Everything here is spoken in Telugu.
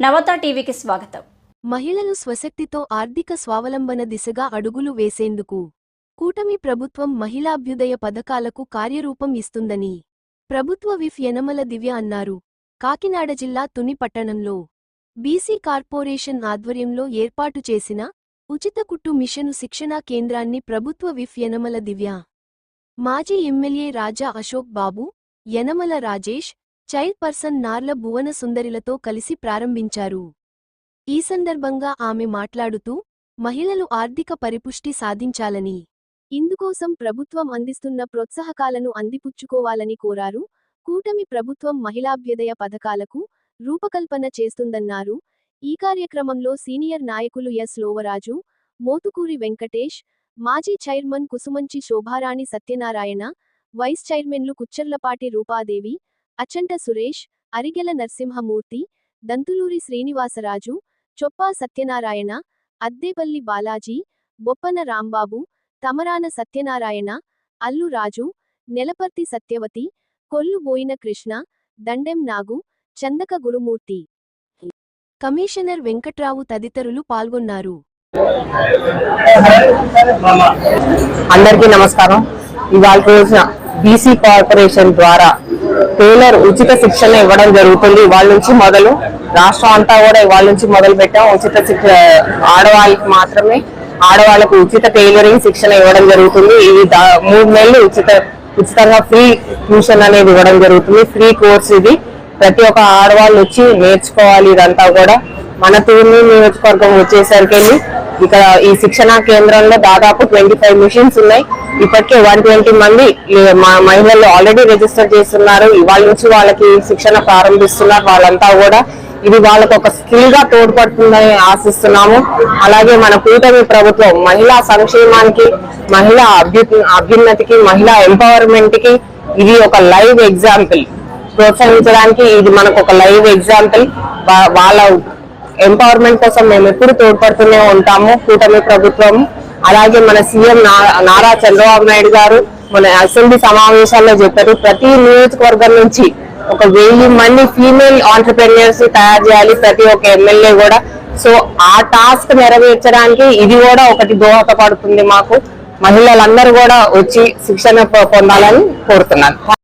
నవత టీవీకి స్వాగతం. మహిళలు స్వశక్తితో ఆర్థిక స్వావలంబన దిశగా అడుగులు వేసేందుకు కూటమి ప్రభుత్వం మహిళాభ్యుదయ పథకాలకు కార్యరూపం ఇస్తుందని ప్రభుత్వ విఫ్ యనమల దివ్య అన్నారు. కాకినాడ జిల్లా తుని పట్టణంలో బీసీ కార్పొరేషన్ ఆధ్వర్యంలో ఏర్పాటు చేసిన ఉచిత కుట్టు మిషను శిక్షణా కేంద్రాన్ని ప్రభుత్వ విఫ్ యనమల దివ్య మాజీ ఎమ్మెల్యే రాజా అశోక్ బాబు యనమల రాజేష్ చైర్పర్సన్ నార్ల భువన సుందరిలతో కలిసి ప్రారంభించారు. ఈ సందర్భంగా ఆమె మాట్లాడుతూ మహిళలు ఆర్థిక పరిపుష్టి సాధించాలని ఇందుకోసం ప్రభుత్వం అందిస్తున్న ప్రోత్సాహకాలను అందిపుచ్చుకోవాలని కోరారు. కూటమి ప్రభుత్వం మహిళాభ్యుదయ పథకాలకు రూపకల్పన చేస్తుందన్నారు. ఈ కార్యక్రమంలో సీనియర్ నాయకులు ఎస్. లోవరాజు మోతుకూరి వెంకటేష్ మాజీ చైర్మన్ కుసుమంచి శోభారాణి సత్యనారాయణ వైస్ చైర్మన్లు కుచ్చర్లపాటి రూపాదేవి అచ్చంట సురేష్ అరిగెల నరసింహమూర్తి దంతులూరి శ్రీనివాసరాజు చొప్పా సత్యనారాయణ అద్దేపల్లి బాలాజీ బొప్పన రాంబాబు తమరాన సత్యనారాయణ అల్లు రాజు నెలపర్తి సత్యవతి కొల్లు బోయిన కృష్ణ దండెం నాగు చందక గురుమూర్తి. కమిషనర్ వెంకట్రావు తదితరులు పాల్గొన్నారు. అందరికీ నమస్కారం. ఇవాళ రోజున బీసీ కార్పొరేషన్ ద్వారా టైలర్ ఉచిత శిక్షణ ఇవ్వడం జరుగుతుంది. వాళ్ళ నుంచి మొదలు రాష్ట్రం అంతా కూడా ఇవాళ నుంచి మొదలు పెట్టాం. ఉచిత శిక్ష ఆడవాళ్ళకి మాత్రమే ఆడవాళ్ళకు ఉచిత టైలరింగ్ శిక్షణ ఇవ్వడం జరుగుతుంది. ఇది మూడు నెలలు ఉచిత ఉచితంగా ఫ్రీ ట్యూషన్ అనేది ఇవ్వడం జరుగుతుంది. ఫ్రీ కోర్స్ ఇది. ప్రతి ఒక్క ఆడవాళ్ళు వచ్చి నేర్చుకోవాలి ఇదంతా కూడా. మన తూర్ని నియోజకవర్గం వచ్చేసరికి ఇక్కడ ఈ శిక్షణా కేంద్రంలో దాదాపు ట్వంటీ ఫైవ్ మిషన్స్ ఉన్నాయి. ఇప్పటికే వన్ ట్వంటీ మంది మా మహిళలు ఆల్రెడీ రిజిస్టర్ చేస్తున్నారు. ఇవాళ నుంచి వాళ్ళకి శిక్షణ ప్రారంభిస్తున్నారు. వాళ్ళంతా కూడా ఇది వాళ్ళకు ఒక స్కిల్గా తోడ్పడుతుందని ఆశిస్తున్నాము. అలాగే మన కూటమి ప్రభుత్వం మహిళా సంక్షేమానికి మహిళా అభ్యు అభ్యున్నతికి మహిళా ఎంపవర్మెంట్కి ఇది ఒక లైవ్ ఎగ్జాంపుల్. ప్రోత్సహించడానికి ఇది మనకు ఒక లైవ్ ఎగ్జాంపుల్. వాళ్ళ ఎంపవర్మెంట్ కోసం మేము ఎప్పుడు తోడ్పడుతూనే ఉంటాము. కూటమి ప్రభుత్వం అలాగే మన సీఎం నారా చంద్రబాబు నాయుడు గారు మన అసెంబ్లీ సమావేశాల్లో చెప్పారు. ప్రతి నియోజకవర్గం నుంచి ఒక వెయ్యి మంది ఫీమేల్ ఆంటర్ప్రెన్యూర్స్ తయారు చేయాలి. ప్రతి ఒక్క ఎమ్మెల్యే కూడా. సో ఆ టాస్క్ నెరవేర్చడానికి ఇది కూడా ఒకటి దోహదపడుతుంది మాకు. మహిళలందరూ కూడా వచ్చి శిక్షణ పొ- పొందాలని కోరుతున్నాను.